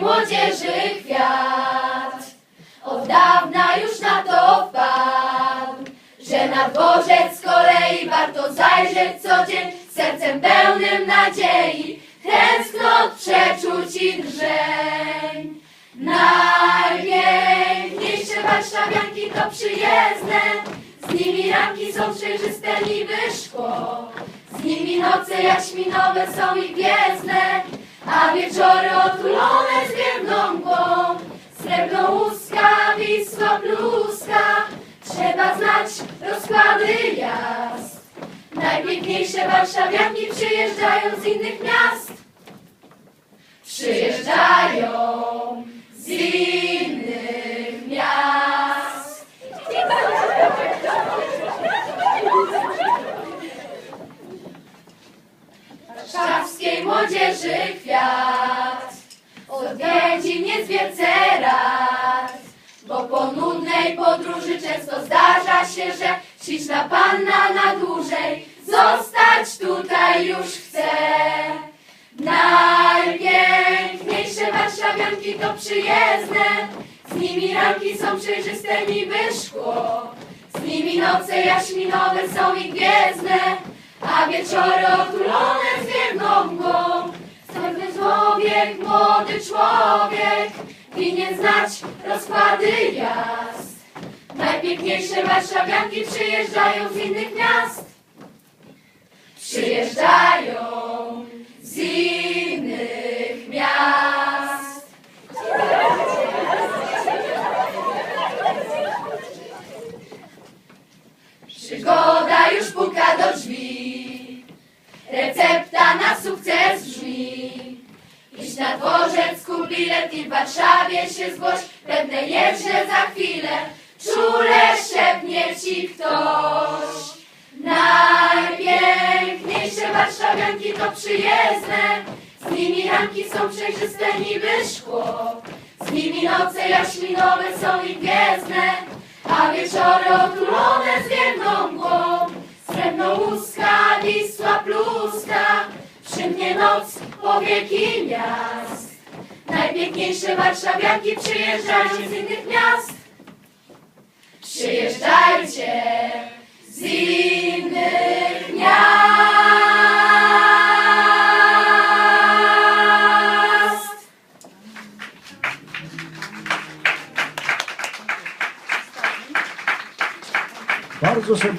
młodzieży kwiat. Od dawna już na to wpadł, że na dworzec z kolei warto zajrzeć co dzień sercem pełnym nadziei, tęsknot przeczuć i drżeń. Najpiękniejsze warszawianki to przyjezdne, z nimi ranki są przejrzyste niby szkło. Z nimi noce jaśminowe są i gwiezdne, a wieczory otulone zwiewną mgłą. Srebrno łuska, Wisła pluska, trzeba znać rozkłady jazd. Najpiękniejsze warszawianki przyjeżdżają z innych miast. Przyjeżdżają z innych młodzieży kwiat odwiedzi mnie zwierce rad. Bo po nudnej podróży często zdarza się, że śliczna panna na dłużej zostać tutaj już chce. Najpiękniejsze warszawianki to przyjezdne, z nimi ranki są przejrzyste niby szkło. Z nimi noce jaśminowe są i gwiezdne, a wieczory otulone zwiewną mgłą. Człowiek, młody człowiek, winien znać rozkłady jazd. Najpiękniejsze warszawianki przyjeżdżają z innych miast. Przyjeżdżają z innych miast. Przygoda już puka do drzwi. Recepta na dworzec, kup bilet i w Warszawie się zgłoś. Pewne jest, za chwilę czule szepnie ci ktoś. Najpiękniejsze warszawianki to przyjezdne. Z nimi ranki są przejrzyste niby szkło. Z nimi noce jaśminowe są i gwiezdne, a wieczory otulone zwiewną mgłą. Srebrno łuska, Wisła pluska, przymknie noc powieki miast. Najpiękniejsze warszawianki przyjeżdżają z innych miast. Przyjeżdżajcie z innych miast. Bardzo serdecznie.